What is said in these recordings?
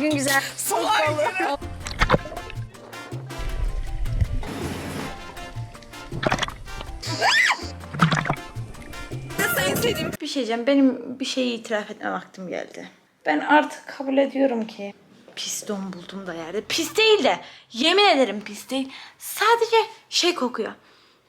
bugün güzel. Bir şey diyeceğim. Benim bir şeyi itiraf etme vaktim geldi. Ben artık kabul ediyorum ki pis don buldum da yerde. Pis değil de yemin ederim pis değil. Sadece şey kokuyor.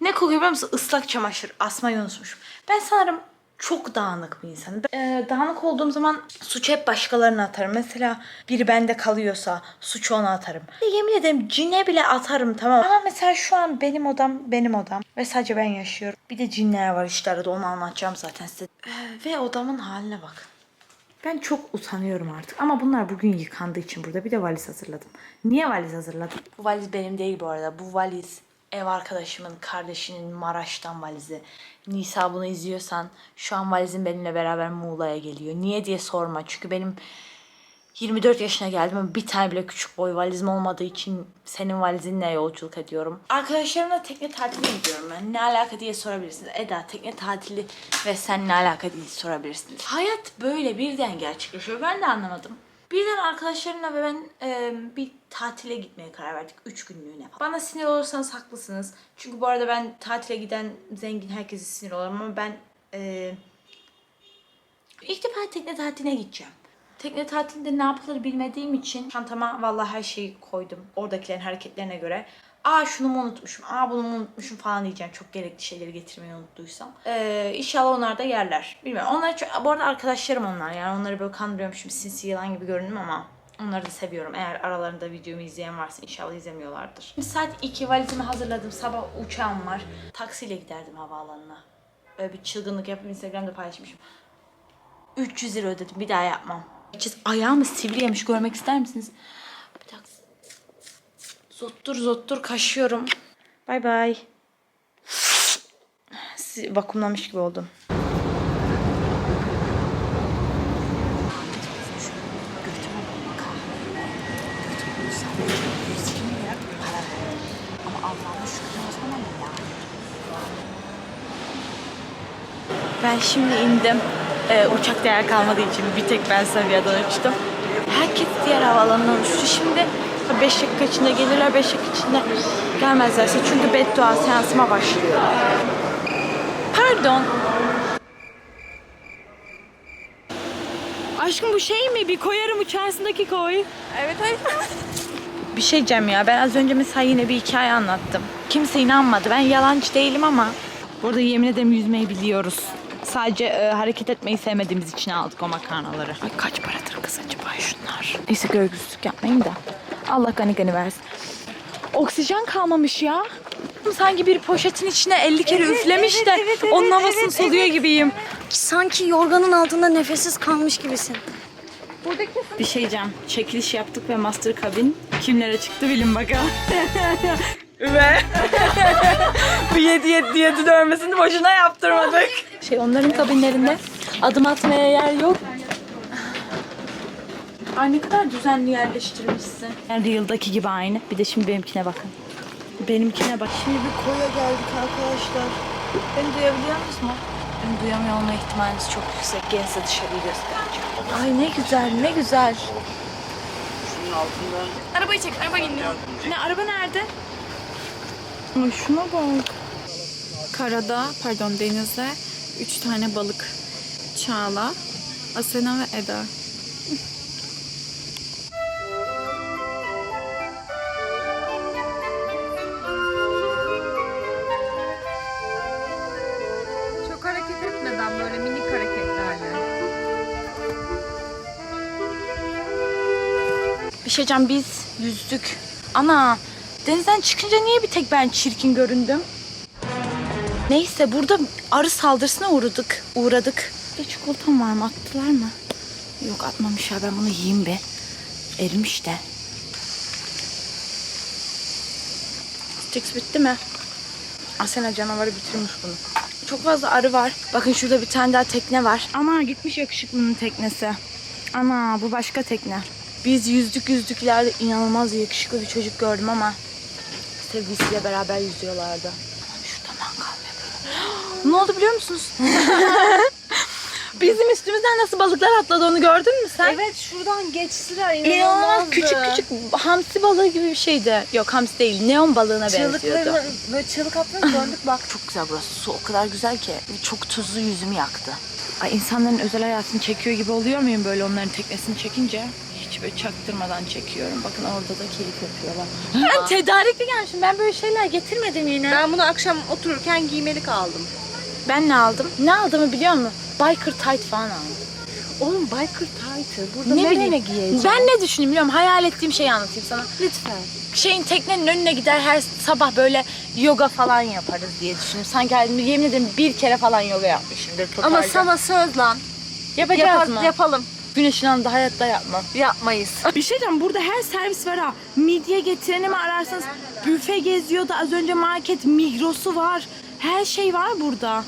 Ne kokuyor biliyor musun? Islak çamaşır. Asmayı unutmuşum. Ben sanırım çok dağınık bir insanım. Ee, dağınık olduğum zaman suçu hep başkalarına atarım. Mesela biri bende kalıyorsa suçu ona atarım. Yemin ederim cine bile atarım tamam Ama mesela şu an benim odam benim odam. Ve sadece ben yaşıyorum. Bir de cinler var işte arada onu anlatacağım zaten size. Ee, ve odamın haline bak. Ben çok utanıyorum artık. Ama bunlar bugün yıkandığı için burada bir de valiz hazırladım. Niye valiz hazırladım? Bu valiz benim değil bu arada. Bu valiz ev arkadaşımın kardeşinin Maraş'tan valizi. Nisa bunu izliyorsan şu an valizim benimle beraber Muğla'ya geliyor. Niye diye sorma. Çünkü benim 24 yaşına geldim ama bir tane bile küçük boy valizim olmadığı için senin valizinle yolculuk ediyorum. Arkadaşlarımla tekne tatiline gidiyorum ben. Ne alaka diye sorabilirsiniz. Eda tekne tatili ve sen ne alaka diye sorabilirsiniz. Hayat böyle birden gerçekleşiyor. Ben de anlamadım. Birden arkadaşlarımla ve ben e, bir tatile gitmeye karar verdik. 3 günlüğüne. Bana sinir olursanız haklısınız. Çünkü bu arada ben tatile giden zengin herkese sinir olurum ama ben e, İlk defa tekne tatiline gideceğim. Tekne tatilinde ne yapılır bilmediğim için çantama vallahi her şeyi koydum. Oradakilerin hareketlerine göre. Aa şunu mu unutmuşum, aa bunu mu unutmuşum falan diyeceğim. Çok gerekli şeyleri getirmeyi unuttuysam. Ee, inşallah onlar da yerler. Bilmiyorum. Onlar çok, bu arada arkadaşlarım onlar. Yani onları böyle kandırıyormuşum. Sinsi yılan gibi göründüm ama onları da seviyorum. Eğer aralarında videomu izleyen varsa inşallah izlemiyorlardır. Şimdi saat 2 valizimi hazırladım. Sabah uçağım var. Taksiyle giderdim havaalanına. Böyle bir çılgınlık yapıp Instagram'da paylaşmışım. 300 lira ödedim. Bir daha yapmam. Ayağımı sivri yemiş. Görmek ister misiniz? Zottur zottur kaşıyorum. Bay bay. Vakumlamış gibi oldum. Ben şimdi indim. Ee, uçakta yer kalmadığı için bir tek ben Sabiha'dan uçtum. Herkes diğer havaalanından uçtu. Şimdi 5 dakika içinde gelirler, 5 dakika içinde gelmezlerse. Çünkü beddua seansıma başlıyor. Pardon. Aşkım bu şey mi? Bir koyarım uçağısındaki koy. Evet evet. Bir şey diyeceğim ya. Ben az önce mesela yine bir hikaye anlattım. Kimse inanmadı. Ben yalancı değilim ama. Burada yemin ederim yüzmeyi biliyoruz. Sadece e, hareket etmeyi sevmediğimiz için aldık o makarnaları. Ay kaç paradır kız acaba şunlar? Neyse görgüsüzlük yapmayın da. Allah gani gani versin. Oksijen kalmamış ya. Sanki bir poşetin içine 50 kere üflemiş de evet, evet, onun havasını evet, soluyor gibiyim. Sanki yorganın altında nefessiz kalmış gibisin. Bir şey diyeceğim. Çekiliş yaptık ve master kabin kimlere çıktı bilin bakalım. ve bu 7 7 7 dövmesini boşuna yaptırmadık. Şey onların kabinlerinde adım atmaya yer yok. Ay ne kadar düzenli yerleştirmişsin. Yani Reel'daki gibi aynı. Bir de şimdi benimkine bakın. Benimkine bak. Şimdi bir koya geldik arkadaşlar. Beni duyabiliyor musunuz? Beni duyamıyor olma ihtimaliniz çok yüksek. Size dışarıyı göstereceğim. Ay ne güzel, ne güzel. Arabayı çek, araba iniyor. Ne araba nerede? Ay şuna bak. Karada, pardon denizde üç tane balık. Çağla, Asena ve Eda. Bir şey biz yüzdük. Ana denizden çıkınca niye bir tek ben çirkin göründüm? Neyse burada arı saldırısına uğradık. Uğradık. Bir çikolatam var mı? Attılar mı? Yok atmamış ya ben bunu yiyeyim be. Erimiş de. Stix bitti mi? Asena canavarı bitirmiş bunu. Çok fazla arı var. Bakın şurada bir tane daha tekne var. Ana gitmiş yakışıklının teknesi. Ana bu başka tekne. Biz yüzdük yüzdük ileride inanılmaz yakışıklı bir çocuk gördüm ama sevgilisiyle beraber yüzüyorlardı. Şurada mangal yapıyor. ne oldu biliyor musunuz? Bizim üstümüzden nasıl balıklar atladı onu gördün mü sen? Evet şuradan geçtiler İnanılmaz küçük küçük hamsi balığı gibi bir şeydi. Yok hamsi değil neon balığına benziyordu. Çığlıklarını böyle çığlık döndük bak. Çok güzel burası. Su o kadar güzel ki. Çok tuzlu yüzümü yaktı. Ay insanların özel hayatını çekiyor gibi oluyor muyum böyle onların teknesini çekince? Hiç böyle çaktırmadan çekiyorum. Bakın orada da keyif yapıyorlar. Ben tedarikli gelmişim. Ben böyle şeyler getirmedim yine. Ben bunu akşam otururken giymelik aldım. Ben ne aldım? Ne aldığımı biliyor musun? Biker tight falan aldım. Oğlum biker tight'ı burada Ne nereye bileyim. giyeceğim? Ben ne düşündüm biliyor musun? Hayal ettiğim şeyi anlatayım sana. Lütfen. Şeyin teknenin önüne gider her sabah böyle yoga falan yaparız diye düşündüm. Sanki hayatımda yemin ederim bir kere falan yoga yapmışımdır totalde. Ama sana söz lan. yapacağız Yapar- mı? Yapalım. Güneşin altında hayatta yapmam. Yapmayız. Bir şey diyeceğim burada her servis var ha. Midye getireni mi ararsanız büfe geziyordu az önce market migrosu var. Her şey var burada.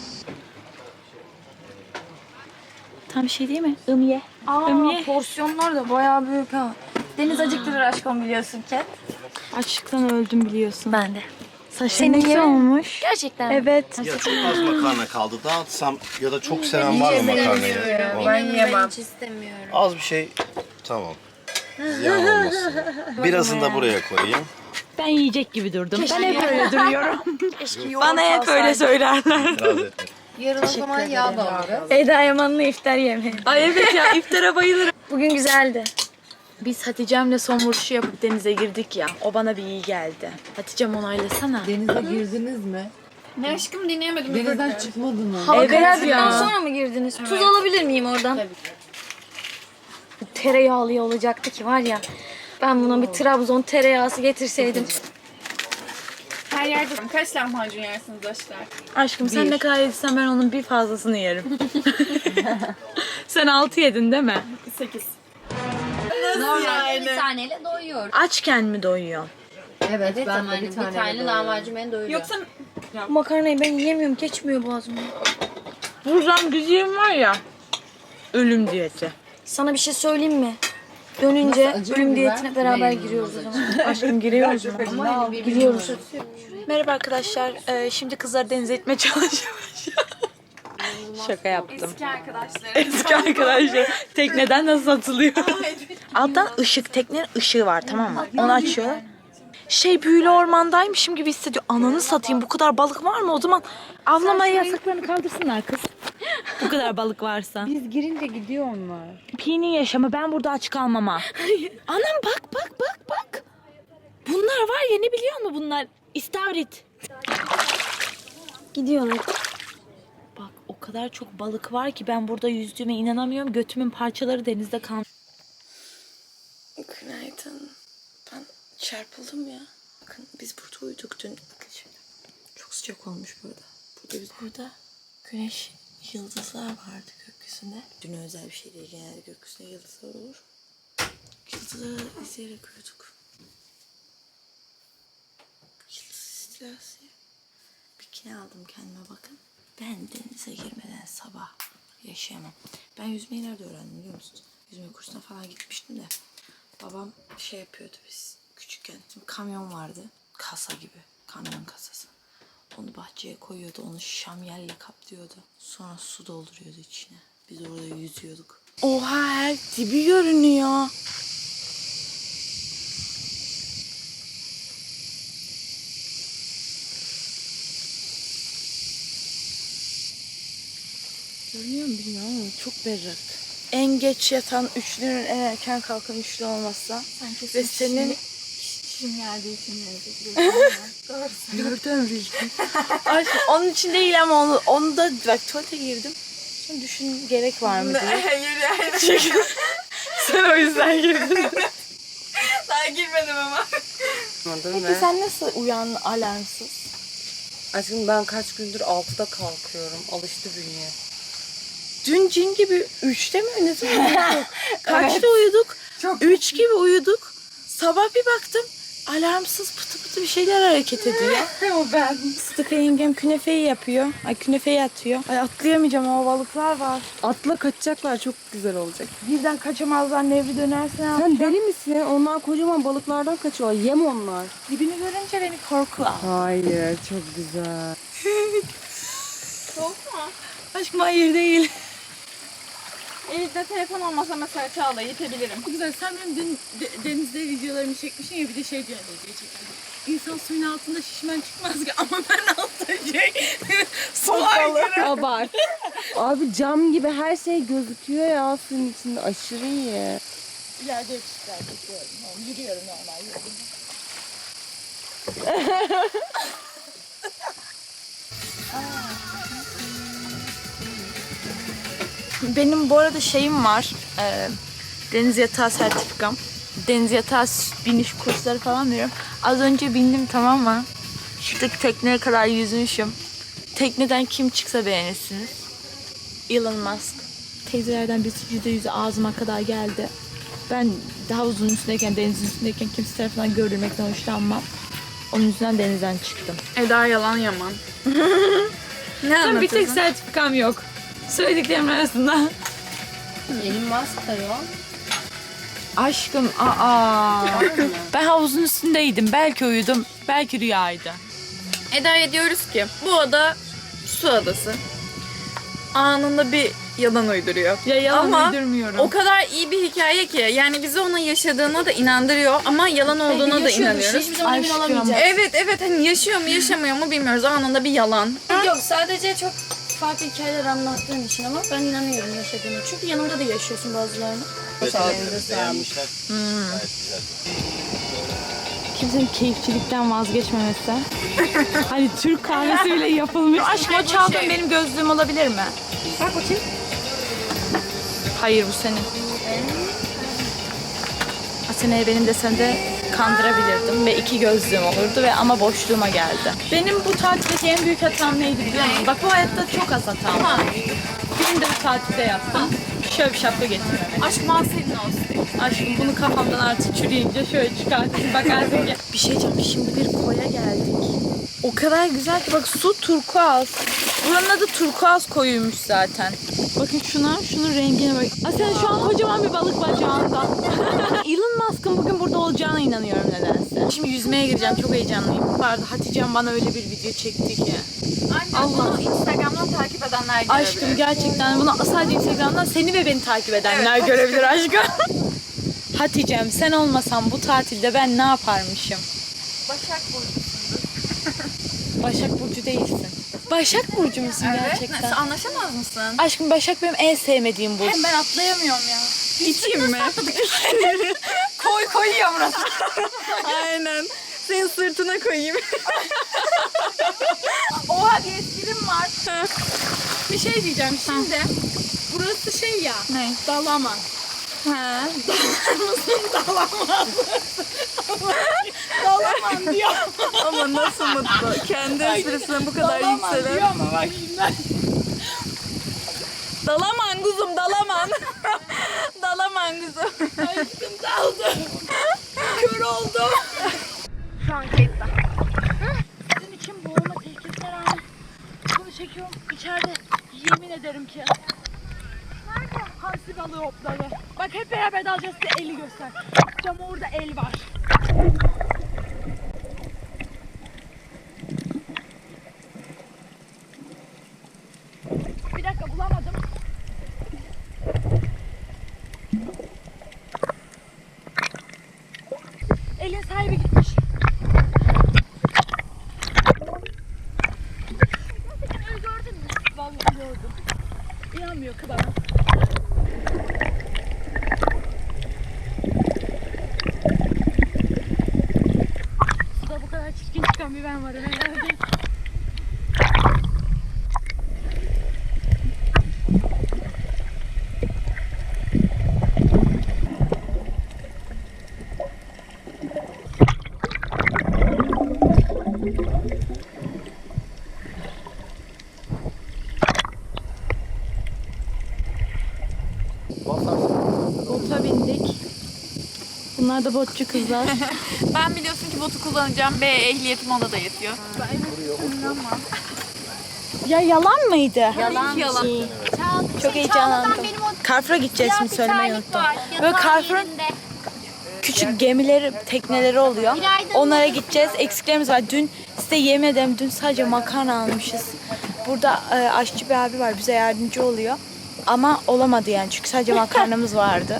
Tam bir şey değil mi? Imiye. Imiye. porsiyonlar da bayağı büyük ha. Deniz acıktırır aşkım biliyorsun ki. Açlıktan öldüm biliyorsun. Ben de. Saçın Senin ne olmuş. Gerçekten. Evet. Ya çok az makarna kaldı. Dağıtsam ya da çok seven var mı makarnayı? Ben yiyemem. hiç istemiyorum. Az bir şey tamam. Ziyan olmasın. Birazını da buraya koyayım. Ben yiyecek gibi durdum. ben hep öyle duruyorum. Keşke Bana hep öyle söylerler. İtiraz. Yarın o zaman yağ da alırız. Eda Yaman'la iftar yemeği. Ay evet ya iftara bayılırım. Bugün güzeldi. Biz Hatice'mle son vuruşu yapıp denize girdik ya. O bana bir iyi geldi. Hatice'm onaylasana. Denize girdiniz mi? Ne aşkım dinleyemedim. Denizden çıkmadınız. Hava Evet karardıktan ya. sonra mı girdiniz? Tuz alabilir miyim oradan? Bu Tereyağlı olacaktı ki var ya. Ben buna bir Trabzon tereyağısı getirseydim. Her yerde kaç lahmacun yersiniz aşklar? Aşkım sen ne kadar yediysen ben onun bir fazlasını yerim. sen altı yedin değil mi? Sekiz. Bir taneyle doyuyor. Açken mi doyuyor? Evet, ben de bir bir tane, tane lahmacun beni doyuruyor. Yoksa Makarnayı ben yiyemiyorum. Geçmiyor boğazımdan. Buradan güzelim var ya. Ölüm diyeti. Sana bir şey söyleyeyim mi? Dönünce acı ölüm diyetine biber? beraber Memnun giriyoruz o zaman. Aşkım giriyoruz mu? Giriyoruz. Merhaba arkadaşlar. Ee, şimdi kızlar denize gitmeye çalışıyoruz. Şaka yaptım. eski arkadaşlarım. Eski arkadaşlar. Tekneden nasıl atılıyor? Alttan ışık, teknenin ışığı var tamam mı? Onu açıyorlar. Şey büyülü ormandaymışım gibi hissediyor. Ananı satayım bu kadar balık var mı? O zaman avlamaya yasaklarını kaldırsınlar kız. bu kadar balık varsa. Biz girince gidiyor onlar. Pi'nin yaşamı ben burada aç kalmama. Anam bak bak bak bak. Bunlar var ya ne biliyor musun bunlar? İstavrit. Gidiyorlar. Bak o kadar çok balık var ki ben burada yüzdüğüme inanamıyorum. Götümün parçaları denizde kalmış. Günaydın. Ben çarpıldım ya. Bakın biz burada uyuduk dün. Bakın şimdi. Çok sıcak olmuş burada. Burada biz burada güneş yıldızlar vardı gökyüzünde. Dün özel bir şey değil. Genelde gökyüzünde yıldızlar olur. Yıldızları izleyerek uyuduk. Yıldız istilası. Bikini aldım kendime bakın. Ben denize girmeden sabah yaşayamam. Ben yüzmeyi nerede öğrendim biliyor musunuz? Yüzme kursuna falan gitmiştim de. Babam şey yapıyordu biz küçükken. Şimdi kamyon vardı. Kasa gibi. Kamyon kasası. Onu bahçeye koyuyordu. Onu şamyelle kaplıyordu. Sonra su dolduruyordu içine. Biz orada yüzüyorduk. Oha her dibi görünüyor. Görünüyor mu bilmiyorum ama çok berrak. En geç yatan üçlünün en erken kalkan üçlü olmazsa. Ve senin... Şişim geldiği için Nereden bildin? Aşkım onun için değil ama onu, onu da bak tuvalete girdim. Şimdi düşün gerek var mı diye. Hayır hayır. Çünkü sen o yüzden girdin. Daha girmedim ama. Peki sen nasıl uyandın alarmsız? Aşkım ben kaç gündür 6'da kalkıyorum. Alıştı bünye. Dün cin gibi üçte mi ne zaman uyuduk? Kaçta uyuduk? Üç gibi uyuduk. Sabah bir baktım alarmsız pıtı pıtı bir şeyler hareket ediyor. o ben. Sıdıka yengem künefeyi yapıyor. Ay künefeyi atıyor. Ay atlayamayacağım o balıklar var. Atla kaçacaklar çok güzel olacak. Birden kaçamazlar nevri dönerse ne Sen deli misin? Onlar kocaman balıklardan kaçıyorlar. Yem onlar. Dibini görünce beni korku al. Hayır çok güzel. Aşkım hayır değil. Elimde telefon olmasa mesela Çağla yetebilirim. Güzel sen benim dün de- denizde videolarımı çekmişsin ya bir de şey diyor diye çektim. İnsan suyun altında şişmen çıkmaz ki ama ben altta şey su aykırı. Abart. Abi cam gibi her şey gözüküyor ya suyun içinde. Aşırı iyi. İleride yakışıklar bekliyorum. Yürüyorum normal yürüyorum. Benim bu arada şeyim var. e, deniz yatağı sertifikam. Deniz yatağı biniş kursları falan veriyorum. Az önce bindim tamam mı? Şuradaki tekneye kadar yüzmüşüm. Tekneden kim çıksa beğenirsiniz. Elon Musk. Teyzelerden birisi yüzde yüzü ağzıma kadar geldi. Ben daha uzun üstündeyken, denizin üstündeyken kimse tarafından görülmekten hoşlanmam. Onun yüzünden denizden çıktım. Eda yalan yaman. ne Ben bir tek sertifikam yok. Söylediklerimin arasında. Elin Musk da yok. Aşkım aa. ben havuzun üstündeydim. Belki uyudum. Belki rüyaydı. Eda'ya diyoruz ki bu ada su adası. Anında bir yalan uyduruyor. Ya yalan Ama uydurmuyorum. O kadar iyi bir hikaye ki yani bizi ona yaşadığına da inandırıyor ama yalan olduğuna da inanıyoruz. Hiçbir zaman emin Aşkım. olamayacağız. Evet evet hani yaşıyor mu yaşamıyor mu bilmiyoruz anında bir yalan. Yok sadece çok farklı hikayeler anlattığın için ama ben inanıyorum yaşadığını. Çünkü yanımda da yaşıyorsun bazılarını. Beğenmişler. Kimsenin keyifçilikten vazgeçmemesi. hani Türk kahvesi bile yapılmış. Aşkım o çaldığın benim gözlüğüm olabilir mi? Bak bakayım. Hayır bu senin. Asena'ya benim de sende kandırabilirdim ve iki gözlüğüm olurdu ve ama boşluğuma geldi. Benim bu tatildeki en büyük hatam neydi biliyor musun? Bak bu hayatta çok az hatam var. Benim de bu tatilde yaptım. Şöyle bir şapka getirmemek. Aşk mal senin olsun. Aşkım bunu kafamdan artık çürüyünce şöyle çıkartıp bakarsın ki. Bir şey diyeceğim şimdi bir koya geldik. O kadar güzel ki bak su turkuaz. Buranın adı turkuaz koyuymuş zaten. Bakın şuna, şunun rengine bak. Aslında şu an kocaman bir balık bacağında. Musk'ın bugün burada olacağına inanıyorum nedense. Şimdi yüzmeye gireceğim, çok heyecanlıyım. Vardı Hatice'm bana öyle bir video çekti ki. Ancak bunu Instagram'dan takip edenler görebilir. Aşkım gerçekten bunu sadece Instagram'dan seni ve beni takip edenler görebilir aşkım. Hatice'm sen olmasan bu tatilde ben ne yaparmışım? Başak Burcu'sundur. Başak Burcu değilsin. Başak Burcu musun gerçekten? Nasıl anlaşamaz mısın? Aşkım Başak benim en sevmediğim burç. Ben atlayamıyorum ya. İçeyim mi? koy koyuyor burası. Aynen. Senin sırtına koyayım. Oha bir esprim var. Bir şey diyeceğim şimdi. Burası şey ya. Ne? Dalaman. Ha. Dalaman diyor. Ama nasıl mutlu. Kendi esprisine bu kadar Dalaman yükselen. diyor ama bak şimdi. Dalaman kuzum dalaman. Dalaman kuzum. Aşkım daldı. Kör oldum. Sizin için boğulma tehlikesine rağmen bunu çekiyorum. İçeride yemin ederim ki. Nerede? Hamsi balığı hopladı. Bak hep beraber dalacağız size eli göster. Cam orada el var. Bir dakika bulamadım. Elin sahibi gitmiş. Gerçekten gördün mü? Vallahi gördüm. İnanmıyor ki bana. Suda bu kadar çirkin çıkan bir ben varım herhalde. Bota bindik. Bunlar da botçu kızlar. Ben biliyorsun ki botu kullanacağım. B ehliyetim ona da yetiyor. ya yalan mıydı? Yalan. Yalan. Çok heyecanlandım. Carrefour'a gideceğiz mi söylemeyi unuttum. Böyle Carrefour'un küçük gemileri, tekneleri oluyor. Onlara gideceğiz. Eksiklerimiz var. Dün size yemin ederim dün sadece makarna almışız. Burada e, aşçı bir abi var bize yardımcı oluyor. Ama olamadı yani çünkü sadece makarnamız vardı.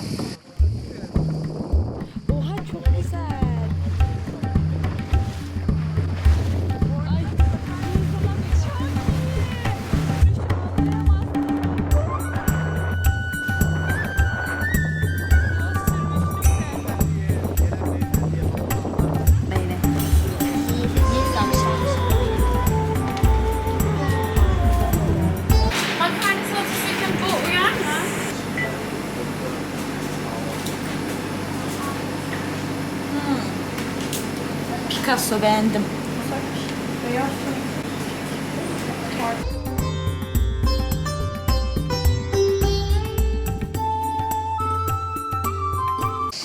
Picasso beğendim.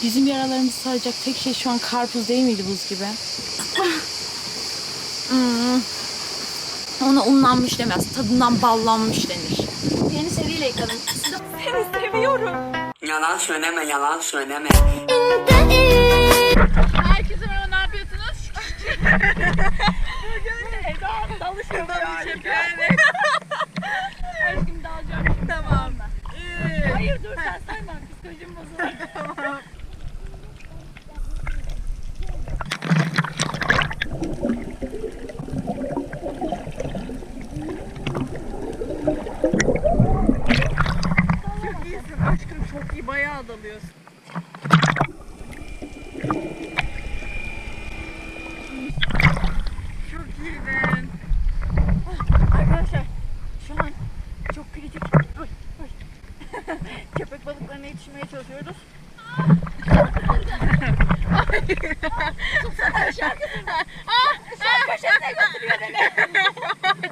Bizim yaralarımızı saracak tek şey şu an karpuz değil miydi buz gibi? Hmm. Ona unlanmış demez. Tadından ballanmış denir. Yeni seriyle yıkadım. Yalan söyleme, yalan söyleme. Herkese merhaba ne yapıyorsunuz? Bugün Eda dalışmadan bir şey Evet. Aşkım dalacağım şimdi. Tamam. Hayır dur sen sayma. Psikolojim bozulur. Tamam. Çok iyisin aşkım çok iyi bayağı dalıyorsun. Çok iyiydin. Ah, Arkadaşlar şu an çok kritik. Oy, oy. Köpek balıklarına yetişmeye çalışıyoruz.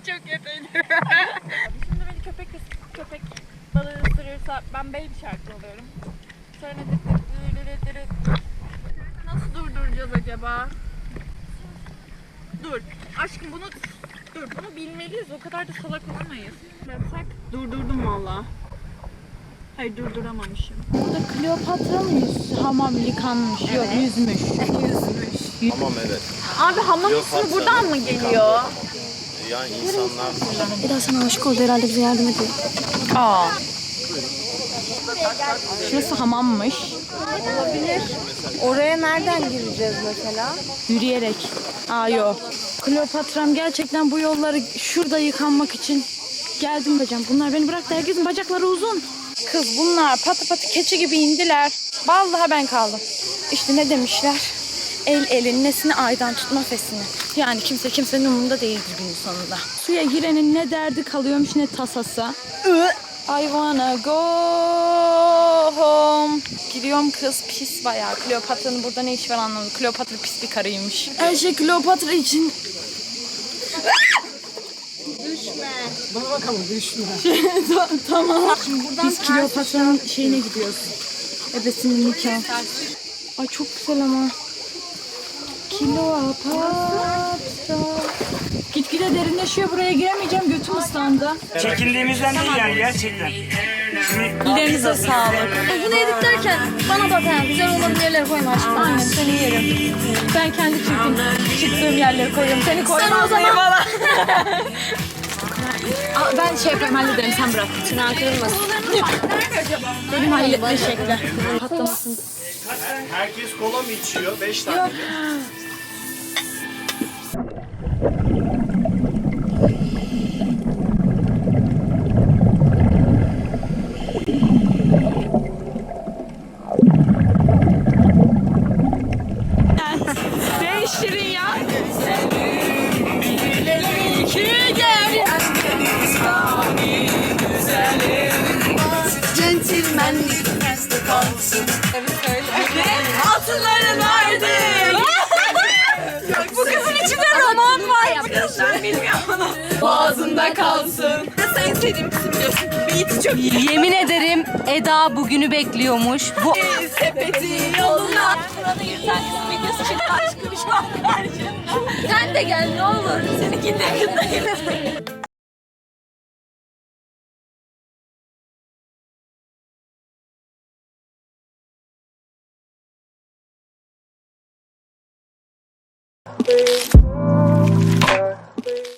Çok yetenli. Şimdi beni köpek köpek balığı ısırırsa ben baby şarkı oluyorum. Sonra. Nasıl durduracağız acaba? Dur. Aşkım bunu dur. Bunu bilmeliyiz. O kadar da salak olamayız. Yapsak durdurdum valla. Hayır durduramamışım. Burada Kleopatra mı yüz, hamam yıkanmış? Yok yüzmüş. Tamam evet. Abi hamam ismi buradan mı geliyor? Yani insanlar Eda sana aşık oldu herhalde bize yardım ediyor. Aa. Şurası hamammış. Oraya nereden gireceğiz mesela? Yürüyerek. Aa yok. Kleopatram gerçekten bu yolları şurada yıkanmak için geldim bacım. Bunlar beni bıraktı. Herkesin bacakları uzun. Kız bunlar patı patı keçi gibi indiler. Vallahi ben kaldım. İşte ne demişler? El elin nesini aydan tutma fesini. Yani kimse kimsenin umurunda değildir günün sonunda. Suya girenin ne derdi kalıyormuş ne tasası. I wanna go home. Gidiyorum kız pis bayağı. Kleopatra'nın burada ne işi var anlamadım. Kleopatra pis bir karıymış. Her şey Kleopatra için. tamam. Biz Kleopatra'nın şeyine gidiyoruz. Ebesinin nikahı. Ay çok güzel ama. Kleopatra. Gitgide derinleşiyor. Buraya giremeyeceğim. Götüm ıslandı. Çekindiğimizden değil yani gerçekten. Ellerinize sağlık. Bunu editlerken bana bak ha. Güzel olan yerlere koyma aşkım. Aynen seni yerim. Ben kendi çirkin çıktığım yerlere koyuyorum. Seni koymam o zaman. Aa, ben şey yapayım hallederim sen bırak. Tırnağı kırılmasın. Benim halletme şekli. Patlamasın. herkes kola mı içiyor? Beş tane. Değiştirin var. Ben bilmiyorum. Boğazında kalsın. Sen sevdiğim kısım biliyorsun çok iyi. Yemin ederim Eda bugünü bekliyormuş. Bu Sepeti yoluna. Buranın internet videosu çıktı aşkım şu an karşımda. Sen de gel ne olur. Seninkinin yakındayım.